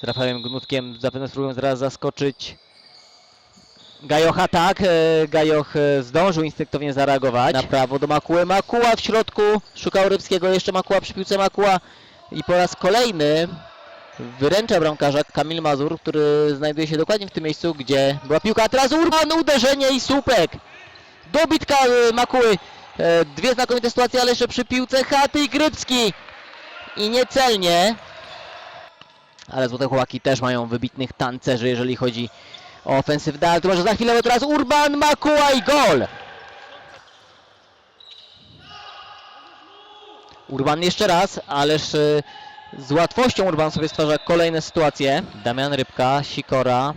z Rafałem Gnutkiem. Zapewne spróbują zaraz zaskoczyć Gajocha, tak. e, Gajoch e, zdążył instynktownie zareagować. Na prawo do Makuły. Makuła w środku. Szukał Rybskiego. Jeszcze Makuła przy piłce Makuła. I po raz kolejny wyręcza bramkarza Kamil Mazur, który znajduje się dokładnie w tym miejscu, gdzie była piłka. A teraz Urban, uderzenie i słupek. Dobitka e, Makuły. Dwie znakomite sytuacje, ale jeszcze przy piłce Chaty i Grybski. I niecelnie. Ale Złote Chłopaki też mają wybitnych tancerzy, jeżeli chodzi o ofensywne. Ale tu może za chwilę, bo teraz Urban, Makuła i gol. Urban jeszcze raz, ależ y, z łatwością Urban sobie stwarza kolejne sytuacje. Damian Rybka, Sikora.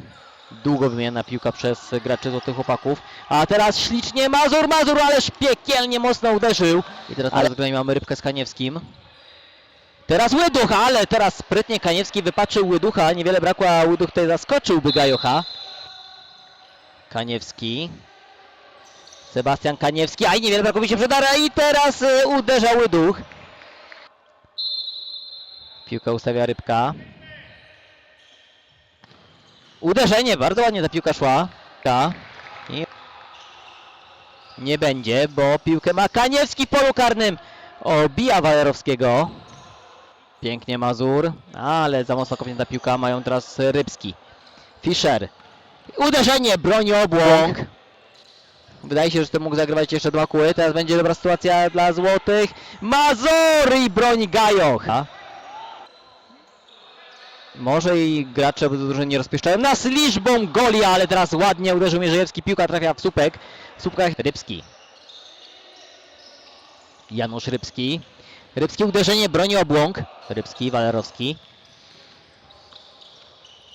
Długo wymieniana piłka przez graczy Złotych Chłopaków. A teraz ślicznie Mazur, Mazur, ależ piekielnie mocno uderzył. I teraz ale... na mamy Rybkę z Kaniewskim. Teraz Łyduch, ale teraz sprytnie Kaniewski wypatrzył Łyducha. Niewiele brakło, a Łyduch tutaj zaskoczyłby Gajocha. Kaniewski. Sebastian Kaniewski. Aj, niewiele brakło mi się przedara i teraz y, uderza Łyduch. Piłkę ustawia Rybka. Uderzenie, bardzo ładnie ta piłka szła. I nie będzie, bo piłkę ma Kaniewski w polu karnym. Obija Walerowskiego. Pięknie Mazur, ale za mocno kopnięta piłka mają teraz Rybski. Fischer. Uderzenie, broni obłąk. Wydaje się, że to mógł zagrywać jeszcze dwa kły. Teraz będzie dobra sytuacja dla złotych. Mazur i broni Gajoch. Może i gracze drużyny nie rozpieszczają. Nas liczbą goli, ale teraz ładnie uderzył Mierzejewski. Piłka trafia w słupek. W słupkach Rybski. Janusz Rybski. Rybski uderzenie, broni obłąk. Rybski, Walerowski.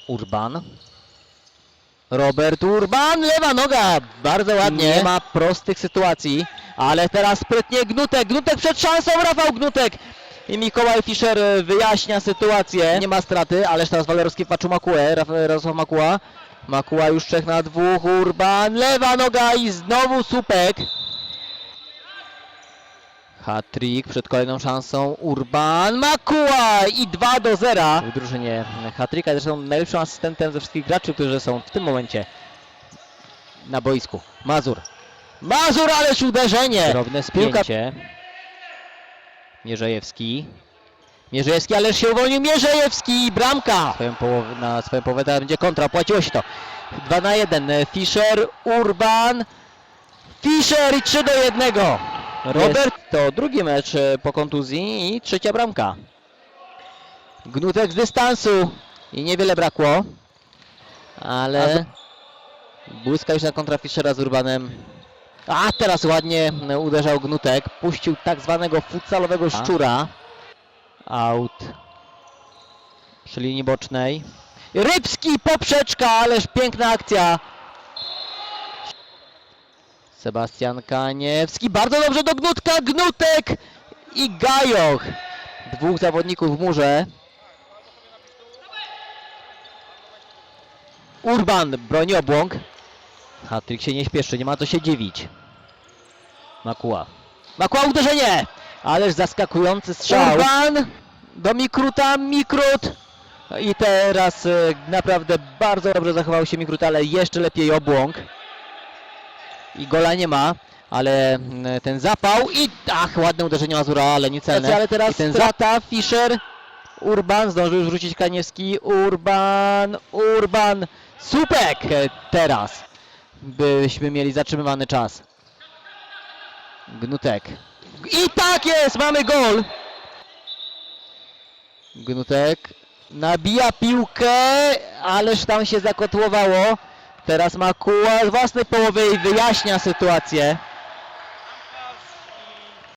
Urban. Robert Urban, lewa noga, bardzo ładnie. Nie ma prostych sytuacji, ale teraz sprytnie Gnutek, Gnutek przed szansą, Rafał Gnutek. I Mikołaj Fischer e, wyjaśnia sytuację. Nie ma straty, ależ teraz Walerowski patrzył Makułę, Raf- Jarosław Makuła. Makuła już trzech na dwóch, Urban, lewa noga i znowu słupek. Hat-trick przed kolejną szansą. Urban, Makuła i 2 do 0 w drużynie hat-tricka. Zresztą najlepszym asystentem ze wszystkich graczy, którzy są w tym momencie na boisku. Mazur. Mazur, ależ uderzenie! Drobne spięcie. Mierzejewski. Mierzejewski, ależ się uwolnił. Mierzejewski, bramka! Swoją połowę, na swoją połowę teraz będzie kontra, płaciło się to. 2 na 1. Fischer, Urban. Fischer i 3 do 1. Robert to drugi mecz e, po kontuzji i trzecia bramka. Gnutek z dystansu i niewiele brakło. Ale błyskawiczna kontra Fischera z Urbanem. A teraz ładnie e, uderzał Gnutek. Puścił tak zwanego futsalowego szczura. Out. Przy linii bocznej. Rybski poprzeczka, ależ piękna akcja. Sebastian Kaniewski, bardzo dobrze do Gnutka, Gnutek i Gajoch. Dwóch zawodników w murze. Urban broni obłąk. Hatryk się nie śpieszy, nie ma co się dziwić. Makuła. Makuła uderzenie! Ależ zaskakujący strzał. Urban do Mikruta, Mikrut. I teraz e, naprawdę bardzo dobrze zachował się Mikrut, ale jeszcze lepiej obłąk i gola nie ma, ale mm, ten zapał i ach, ładne uderzenie Mazura, ale niecelne. Ale teraz I ten zata, Fischer, Urban, zdążył już wrócić Kaniewski, Urban, Urban, Supek teraz, byśmy mieli zatrzymywany czas. Gnutek. I tak jest, mamy gol! Gnutek nabija piłkę, ależ tam się zakotłowało. Teraz Makuła z własnej połowy i wyjaśnia sytuację.